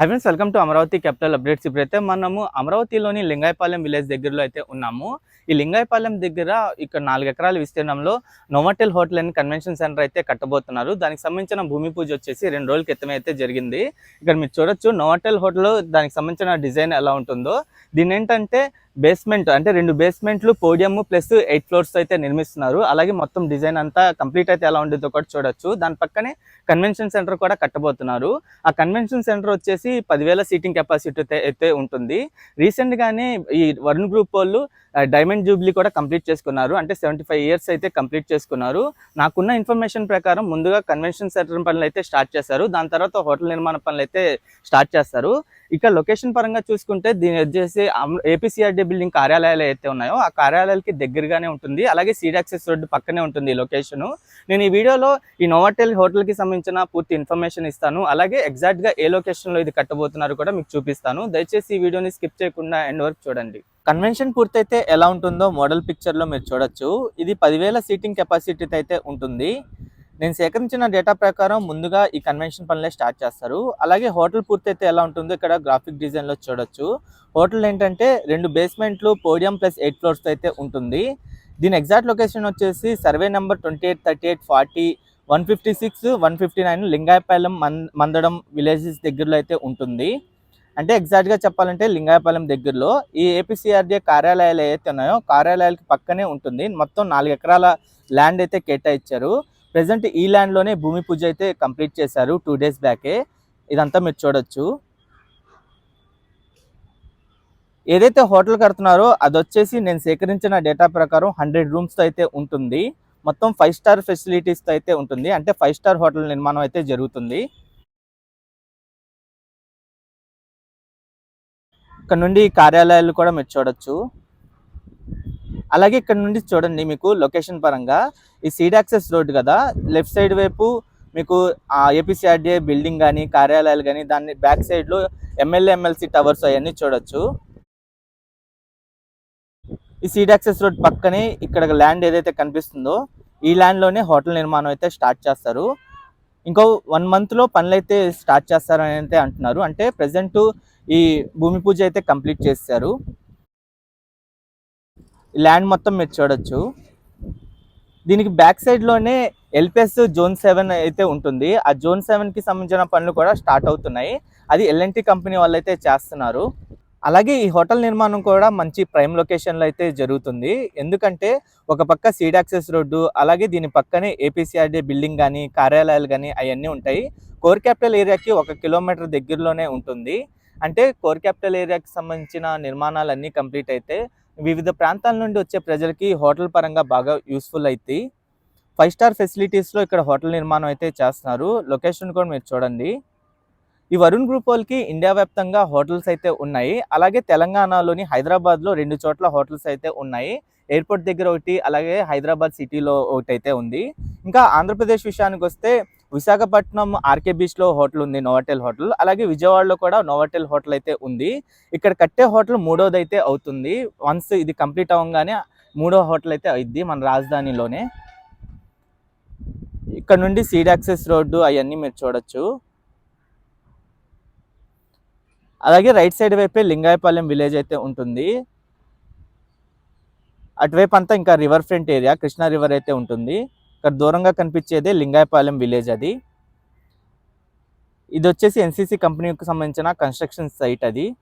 Hi friends welcome to Amaravati capital updates ఇప్పుడైతే మనము అమరావతిలోని లింగాయపాలెం విలేజ్ దగ్గరలో అయితే ఉన్నాము. ఈ లింగాయపాలెం దగ్గర ఇక్కడ నాలుగు ఎకరాల విస్తీర్ణంలో Novotel hotel and convention centre అయితే కట్టబోతున్నారు. దానికి సంబంధించిన భూమి పూజ వచ్చేసి రెండు రోజుల క్రితం అయితే జరిగింది. ఇక్కడ మీరు చూడొచ్చు నోవాటెల్ హోటల్ దానికి సంబంధించిన డిజైన్ ఎలా ఉంటుందో. దీని ఏంటంటే బేస్మెంట్ అంటే రెండు బేస్మెంట్లు పోడియం ప్లస్ ఎయిట్ ఫ్లోర్స్ అయితే నిర్మిస్తున్నారు. అలాగే మొత్తం డిజైన్ అంతా కంప్లీట్ అయితే ఎలా ఉండేదో కూడా చూడొచ్చు. దాని పక్కనే కన్వెన్షన్ సెంటర్ కూడా కట్టబోతున్నారు. ఆ కన్వెన్షన్ సెంటర్ వచ్చేసి పదివేల సీటింగ్ కెపాసిటీ అయితే- అయితే ఉంటుంది. రీసెంట్ గానే ఈ వరుణ్ గ్రూప్ వాళ్ళు డైమండ్ జూబ్లీ కూడా కంప్లీట్ చేసుకున్నారు. అంటే సెవెంటీ ఫైవ్ ఇయర్స్ అయితే కంప్లీట్ చేసుకున్నారు. నాకున్న ఇన్ఫర్మేషన్ ప్రకారం ముందుగా కన్వెన్షన్ సెంటర్ పనులు అయితే స్టార్ట్ చేశారు. దాని తర్వాత హోటల్ నిర్మాణ పనులు అయితే స్టార్ట్ చేస్తారు. ఇక లొకేషన్ పరంగా చూసుకుంటే దీని వచ్చేసి ఏపీసీఆర్డీ బిల్డింగ్ కార్యాలయాలు అయితే ఉన్నాయో ఆ కార్యాలయాలకి దగ్గరగానే ఉంటుంది. అలాగే సీడాక్సెస్ రోడ్డు పక్కనే ఉంటుంది ఈ లొకేషన్. నేను ఈ వీడియోలో ఈ నోవాటెల్ హోటల్కి సంబంధించిన పూర్తి ఇన్ఫర్మేషన్ ఇస్తాను. అలాగే ఎగ్జాక్ట్గా ఏ లొకేషన్లో ఇది కట్టబోతున్నారు కూడా మీకు చూపిస్తాను. దయచేసి ఈ వీడియోని స్కిప్ చేయకుండా ఎండ్ వరకు చూడండి. కన్వెన్షన్ పూర్తయితే ఎలా ఉంటుందో మోడల్ పిక్చర్లో మీరు చూడొచ్చు. ఇది పదివేల సీటింగ్ కెపాసిటీ అయితే ఉంటుంది. నేను సేకరించిన డేటా ప్రకారం ముందుగా ఈ కన్వెన్షన్ పనులే స్టార్ట్ చేస్తారు. అలాగే హోటల్ పూర్తయితే ఎలా ఉంటుందో ఇక్కడ గ్రాఫిక్ డిజైన్లో చూడొచ్చు. హోటల్ ఏంటంటే రెండు బేస్మెంట్లు పోడియం ప్లస్ ఎయిట్ ఫ్లోర్స్ అయితే ఉంటుంది. దీని ఎగ్జాక్ట్ లొకేషన్ వచ్చేసి survey number twenty eight thirty eight forty one fifty six one fifty nine Lingayapalem Mann Mandadam villages దగ్గరలో అయితే ఉంటుంది. అంటే ఎగ్జాక్ట్గా చెప్పాలంటే లింగాయపాలెం దగ్గరలో ఈ ఏపీసీఆర్డీఏ కార్యాలయాలు ఏవైతే ఉన్నాయో కార్యాలయాలకి పక్కనే ఉంటుంది. మొత్తం నాలుగు ఎకరాల ల్యాండ్ అయితే కేటాయించారు. ప్రజెంట్ ఈ ల్యాండ్లోనే భూమి పూజ అయితే కంప్లీట్ చేశారు టూ డేస్ బ్యాకే. ఇదంతా మీరు చూడొచ్చు. ఏదైతే హోటల్ కడుతున్నారో అది వచ్చేసి నేను సేకరించిన డేటా ప్రకారం హండ్రెడ్ రూమ్స్తో అయితే ఉంటుంది. మొత్తం ఫైవ్ స్టార్ ఫెసిలిటీస్తో అయితే ఉంటుంది. అంటే ఫైవ్ స్టార్ హోటల్ నిర్మాణం అయితే జరుగుతుంది. ఇక్కడ నుండి కార్యాలయాలు కూడా మీరు చూడొచ్చు. అలాగే ఇక్కడ నుండి చూడండి మీకు లొకేషన్ పరంగా ఈ సీడ్ యాక్సెస్ రోడ్ కదా. లెఫ్ట్ సైడ్ వైపు మీకు ఏపీసీఆర్డీఏ బిల్డింగ్ కానీ కార్యాలయాలు కానీ దాన్ని బ్యాక్ సైడ్లో ఎమ్మెల్యే ఎమ్మెల్సీ టవర్స్ అవన్నీ చూడొచ్చు. ఈ సీడ్ యాక్సెస్ రోడ్ పక్కనే ఇక్కడ ల్యాండ్ ఏదైతే కనిపిస్తుందో ఈ ల్యాండ్లోనే హోటల్ నిర్మాణం అయితే స్టార్ట్ చేస్తారు. ఇంకో వన్ మంత్లో పనులు అయితే స్టార్ట్ చేస్తారని అయితే అంటున్నారు. అంటే ప్రజెంట్ ఈ భూమి పూజ అయితే కంప్లీట్ చేశారు. ల్యాండ్ మొత్తం మీరు చూడొచ్చు. దీనికి బ్యాక్ సైడ్లోనే ఎల్పిఎస్ జోన్ సెవెన్ అయితే ఉంటుంది. ఆ జోన్ సెవెన్కి సంబంధించిన పనులు కూడా స్టార్ట్ అవుతున్నాయి. అది ఎల్ఎన్టీ కంపెనీ వాళ్ళు అయితే చేస్తున్నారు. అలాగే ఈ హోటల్ నిర్మాణం కూడా మంచి ప్రైమ్ లొకేషన్లో అయితే జరుగుతుంది. ఎందుకంటే ఒక పక్క సీడ్ యాక్సెస్ రోడ్డు అలాగే దీని పక్కనే ఏపీసీఆర్డీ బిల్డింగ్ కానీ కార్యాలయాలు కానీ అవన్నీ ఉంటాయి. కోర్ క్యాపిటల్ ఏరియాకి ఒక కిలోమీటర్ దగ్గరలోనే ఉంటుంది. అంటే కోర్ క్యాపిటల్ ఏరియాకి సంబంధించిన నిర్మాణాలన్నీ కంప్లీట్ అయితే వివిధ ప్రాంతాల నుండి వచ్చే ప్రజలకి హోటల్ పరంగా బాగా యూస్ఫుల్ అవుతాయి ఫైవ్ స్టార్ ఫెసిలిటీస్లో ఇక్కడ హోటల్ నిర్మాణం అయితే చేస్తున్నారు. లొకేషన్ కూడా మీరు చూడండి. ఈ వరుణ్ గ్రూప్ వాళ్ళకి ఇండియా వ్యాప్తంగా హోటల్స్ అయితే ఉన్నాయి. అలాగే తెలంగాణలోని హైదరాబాద్లో రెండు చోట్ల హోటల్స్ అయితే ఉన్నాయి. ఎయిర్పోర్ట్ దగ్గర ఒకటి అలాగే హైదరాబాద్ సిటీలో ఒకటి అయితే ఉంది. ఇంకా ఆంధ్రప్రదేశ్ విషయానికి వస్తే విశాఖపట్నం ఆర్కే బీచ్లో హోటల్ ఉంది నోవాటెల్ హోటల్. అలాగే విజయవాడలో కూడా నోవాటెల్ హోటల్ అయితే ఉంది. ఇక్కడ కట్టే హోటల్ మూడోది అయితే అవుతుంది. వన్స్ ఇది కంప్లీట్ అవ్వగానే మూడో హోటల్ అయితే అయింది మన రాజధానిలోనే. ఇక్కడ నుండి సీడ్ యాక్సెస్ రోడ్డు అవన్నీ మీరు చూడొచ్చు. అలాగే రైట్ సైడ్ వైపే లింగాయపాలెం విలేజ్ అయితే ఉంటుంది. అటువైపు అంతా ఇంకా river front area Krishna river అయితే ఉంటుంది. ఇక్కడ దూరంగా కనిపించేదే లింగాయపాలెం విలేజ్ అది. ఇది వచ్చేసి ఎన్సీసీ కంపెనీకి సంబంధించిన కన్స్ట్రక్షన్ సైట్ అది.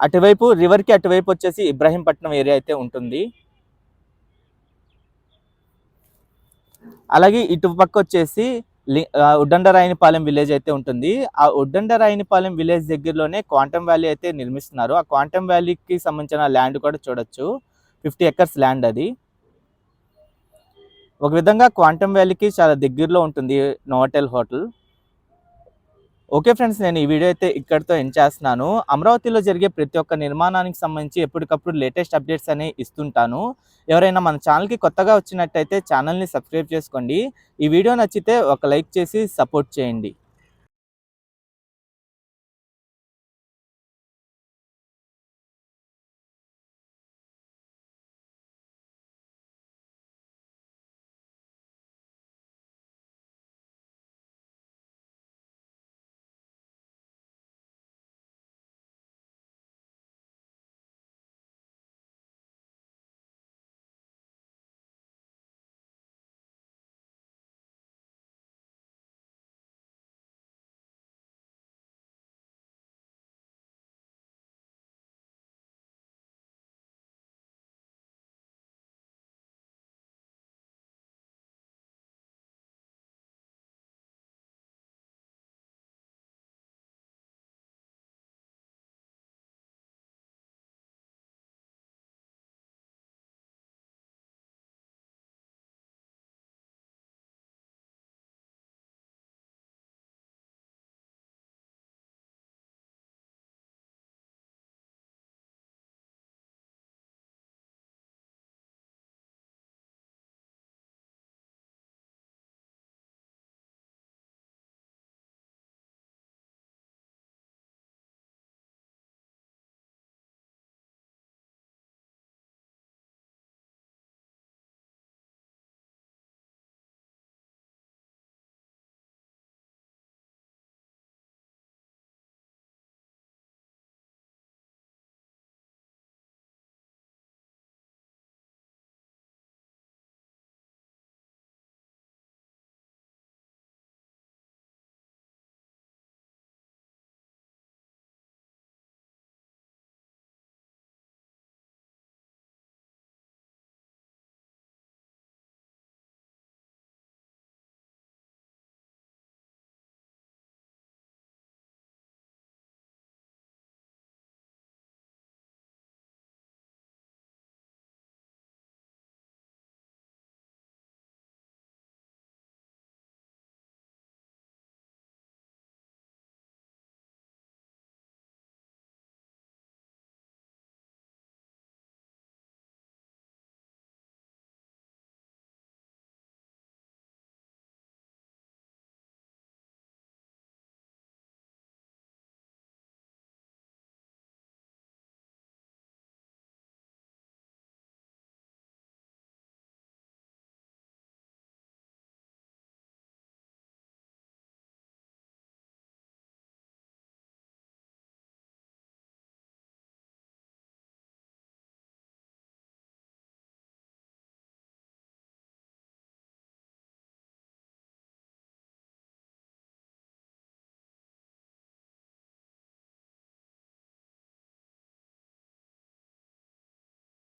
అటువైపు రివర్కి అటువైపు వచ్చేసి ఇబ్రాహీంపట్నం ఏరియా అయితే ఉంటుంది. అలాగే ఇటు పక్క వచ్చేసి లి- ఉడ్డండరాయనిపాలెం విలేజ్ అయితే ఉంటుంది. ఆ ఉడ్డండరాయనిపాలెం విలేజ్ దగ్గరలోనే క్వాంటమ్ వ్యాలీ అయితే నిర్మిస్తున్నారు. ఆ క్వాంటమ్ వ్యాలీకి సంబంధించిన ల్యాండ్ కూడా చూడొచ్చు. ఫిఫ్టీ ఎకర్స్ ల్యాండ్ అది. ఒక విధంగా క్వాంటమ్ వ్యాలీకి చాలా దగ్గరలో ఉంటుంది నోటెల్ హోటల్. ఓకే ఫ్రెండ్స్ నేను ఈ వీడియో అయితే ఇక్కడితో ఎండ్ చేస్తున్నాను. అమరావతిలో జరిగే ప్రతి ఒక్క నిర్మాణానికి సంబంధించి ఎప్పటికప్పుడు లేటెస్ట్ అప్డేట్స్ అనేవి ఇస్తుంటాను. ఎవరైనా మన ఛానల్కి కొత్తగా వచ్చినట్టయితే ఛానల్ని సబ్స్క్రైబ్ చేసుకోండి. ఈ వీడియో నచ్చితే ఒక లైక్ చేసి సపోర్ట్ చేయండి.